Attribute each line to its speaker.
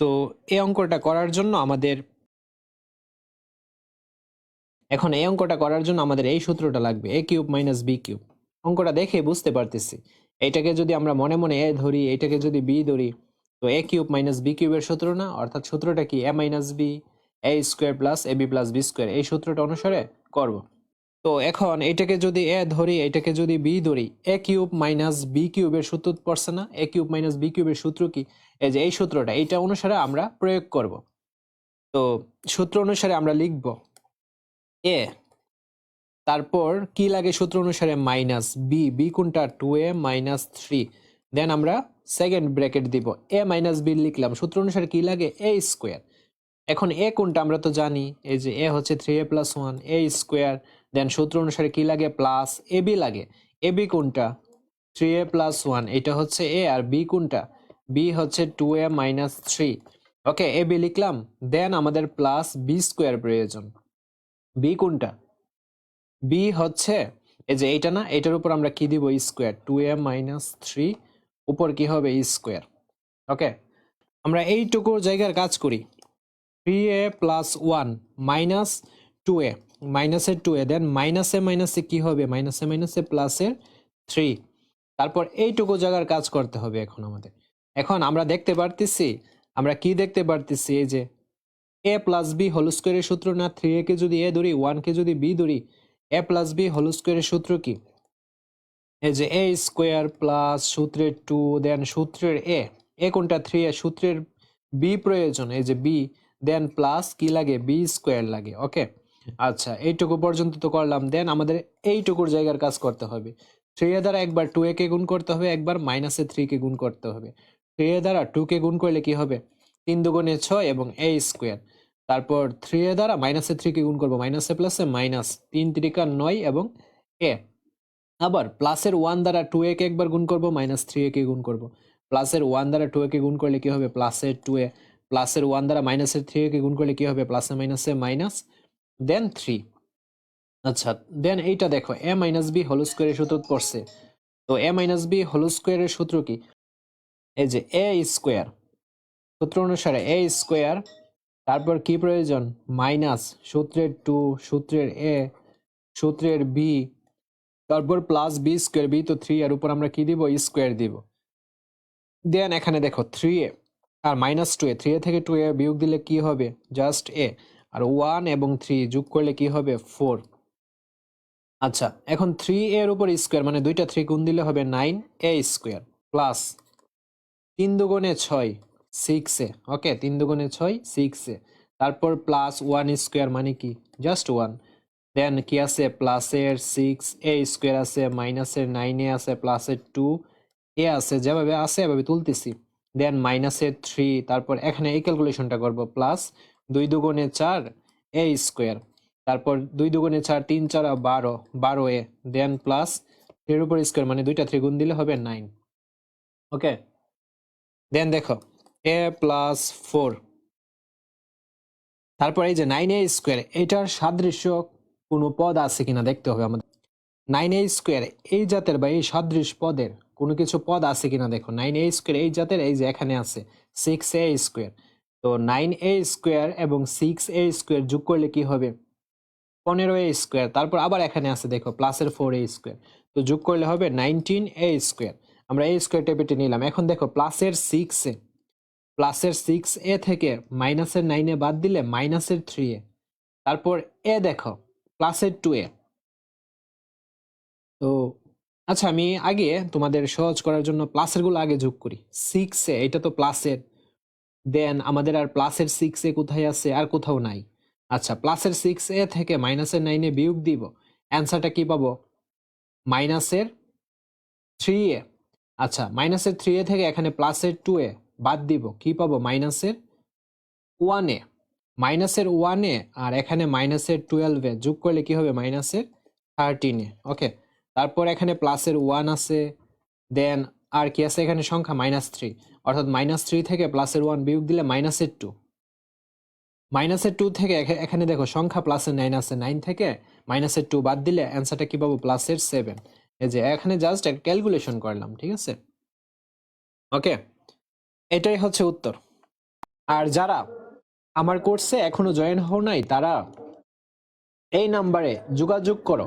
Speaker 1: তো এই অঙ্কটা করার জন্য আমাদের এখন এই অঙ্কটা করার জন্য আমাদের এই সূত্রটা লাগবে A cube minus B cube অঙ্কটা দেখে বুঝতে পারতেছি। এটাকে যদি আমরা মনে মনে এ ধরি, এটাকে যদি বি ধরি, তো এ কিউব মাইনাস বি কিউবের সূত্র না? অর্থাৎ সূত্রটা কি? A minus B A square plus A B plus B square এই সূত্রটা অনুসারে করব। তো এখন এটাকে যদি এ ধরি, এটাকে যদি বি ধরি, এ কিউব মাইনাস বি কিউবের সূত্র পড়ছে না? এ কিউব মাইনাস বি কিউবের সূত্র কি? এই যে এই সূত্রটা, এইটা অনুসারে আমরা প্রয়োগ করব। তো সূত্র অনুসারে আমরা লিখব এ। তারপর কি লাগে সূত্র অনুসারে? মাইনাস বি বি কোনটা? Two A minus three. Then আমরা সেকেন্ড ব্র্যাকেট দিব। এ মাইনাস বি লিখলাম। সূত্র অনুসারে কি লাগে? A square. এখন এ কোনটা আমরা তো জানি, এই যে এ হচ্ছে three A plus one A square then সূত্র অনুসারে কি লাগে? প্লাস এ বি লাগে। এ বি কোনটা? থ্রি এ প্লাস ওয়ান এটা হচ্ছে এ আর বি কোনটা? বি হচ্ছে two A minus three okay A B লিখলাম দেন আমাদের প্লাস বি স্কোয়ার প্রয়োজন। বি কোনটা? বি হচ্ছে, এই যে এইটা না, এটার উপর আমরা কি দিব? Square two A minus three উপর কি হবে? স্কোয়ার ওকে আমরা এইটুকুর জায়গার কাজ করি। Three A plus one minus two A মাইনাসের টু এ দেন মাইনাসে মাইনাসে কি হবে? মাইনাসে মাইনাসে প্লাসের থ্রি তারপর এইটুকু জায়গার কাজ করতে হবে এখন আমাদের। এখন আমরা দেখতে পারতেছি, আমরা কি দেখতে পারতেছি? এই যে এ প্লাস বি হোল স্কোয়ারের সূত্র না থ্রি এ কে যদি এ ধরি ওয়ান কে যদি বি ধরি এ প্লাস বি হোল স্কোয়ারের সূত্র কি? এই যে এ স্কোয়ার প্লাস সূত্রের টু দেন সূত্রের এ এ কোনটা? থ্রি এ সূত্রের বি প্রয়োজন। এই যে বি দেন প্লাস কি লাগে? বি স্কোয়ার লাগে ওকে আচ্ছা এইটুকু পর্যন্ত তো করলাম। দেন আমাদের এইটুকুর জায়গার কাজ করতে হবে। থ্রি এ দ্বারা একবার টু এ কে গুণ করতে হবে, একবার মাইনাসে থ্রি কে গুণ করতে হবে। থ্রি এ দ্বারা টু কে গুণ করলে কি হবে? তিন দুগুণে ছয় এবং এ স্কোয়ার তারপর থ্রি এ দ্বারা মাইনাসে থ্রি কে গুণ করব মাইনাসে প্লাসে মাইনাস তিন ত্রিকা নয় এবং এ আবার প্লাসের ওয়ান দ্বারা টু এ কে একবার গুণ করব মাইনাস থ্রি এ কে গুণ করব। প্লাসের ওয়ান দ্বারা টু এ কে গুণ করলে কি হবে? প্লাসের টু এ। প্লাসের ওয়ান দ্বারা মাইনাসের থ্রি কে গুণ করলে কি হবে? প্লাসে মাইনাসে মাইনাস দেন থ্রি আচ্ছা দেন এইটা দেখো এ মাইনাস বি হোল স্কোয়ারের সূত্র পড়ছে। তো এ মাইনাস বি হোল স্কোয়ারের সূত্র কি? এই যে এ স্কোয়ার সূত্র অনুসারে এ স্কোয়ার তারপর কি প্রয়োজন? মাইনাস সূত্রের টু সূত্রের এ সূত্রের বি তারপর প্লাস বি স্কোয়ার বি তো থ্রি আর উপর আমরা কি দিব? স্কোয়ার দিব। দেন এখানে দেখো three A R minus two A three A থেকে টু এ বিয়োগ দিলে কি হবে? জাস্ট এ আর ওয়ান এবং থ্রি যোগ করলে কি হবে? ফোর আচ্ছা এখন থ্রি এর উপর স্কোয়ার মানে দুইটা থ্রি গুণ দিলে হবে নাইন এ স্কোয়ার প্লাস তিন দুগুণে ছয় সিক্স এ ওকে তিন দুগুণে ছয় সিক্স এ তারপর প্লাস ওয়ান স্কোয়ার মানে কি? জাস্ট ওয়ান দেন কি আছে? প্লাসের সিক্স এ স্কোয়ার আছে মাইনাসের নাইন এ আছে প্লাসের টু এ আছে, যেভাবে আছে, এভাবে তুলতেছি। দেন মাইনাসের থ্রি তারপর এখানে এই ক্যালকুলেশনটা করব প্লাস দুই দুগুণে চার এ স্কোয়ার তারপর দুই দুগুণে চার, তিন চার বারো বারো এ দেন প্লাস থ্রির উপর স্কোয়ার মানে দুইটা থ্রি গুণ দিলে হবে নাইন ওকে দেন দেখো এ প্লাস ফোর তারপর এই যে নাইন এ স্কোয়ার এটার সাদৃশ্য কোনো পদ আছে কিনা দেখতে হবে আমাদের। নাইন এ স্কোয়ার এই জাতের বা এই সাদৃশ পদের কোনো কিছু পদ আছে কিনা দেখো নাইন এ স্কোয়ার এই জাতের এই যে এখানে আছে সিক্স এ স্কোয়ার তো নাইন এ স্কোয়ার এবং সিক্স এ স্কোয়ার যোগ করলে কি হবে? পনেরো এ স্কোয়ার তারপর আবার এখানে আছে, দেখো প্লাসের ফোর এ স্কোয়ার তো যোগ করলে হবে নাইনটিন এ স্কোয়ার আমরা এই স্কোয়ার টেপেটে নিলাম। এখন দেখো প্লাসের সিক্স এ প্লাসের সিক্স এ থেকে মাইনাসের নাইনে বাদ দিলে মাইনাসের থ্রি এ। তারপর এ দেখো প্লাসের টু এ। তো আচ্ছা আমি আগে তোমাদের সহজ করার জন্য প্লাসেরগুলো আগে যোগ করি। সিক্স এটা তো প্লাসের দেন আমাদের আর প্লাসের সিক্স কোথায় আছে? আর কোথাও নাই। আচ্ছা প্লাসের সিক্স এ থেকে মাইনাসের নাইনে বিয়োগ দিব। অ্যান্সারটা কি পাবো? মাইনাসের থ্রি এ আচ্ছা মাইনাসের থ্রি এ থেকে এখানে প্লাসের টু এ বাদ দিব। কি পাবো? মাইনাসের ওয়ান এ মাইনাসের ওয়ান এ আর এখানে মাইনাসের টুয়েলভে যোগ করলে কি হবে? মাইনাসের থার্টিন এ ওকে তারপর এখানে প্লাসের ওয়ান আছে দেন আর কি আছে এখানে সংখ্যা? মাইনাস থ্রি অর্থাৎ মাইনাস থ্রি থেকে প্লাসের ওয়ান বিয়োগ দিলে মাইনাসের টু মাইনাসের টু থেকে এখানে দেখো, সংখ্যা প্লাসের নাইন আছে। নাইন থেকে মাইনাসের টু বাদ দিলে অ্যান্সারটা কি পাবো? প্লাসের সেভেন এই যে এখানে জাস্ট একটা ক্যালকুলেশন করলাম, ঠিক আছে? ওকে এটাই হচ্ছে উত্তর। আর যারা আমার কোর্সে এখনও জয়েন হও নাই, তারা এই নাম্বারে যোগাযোগ করো।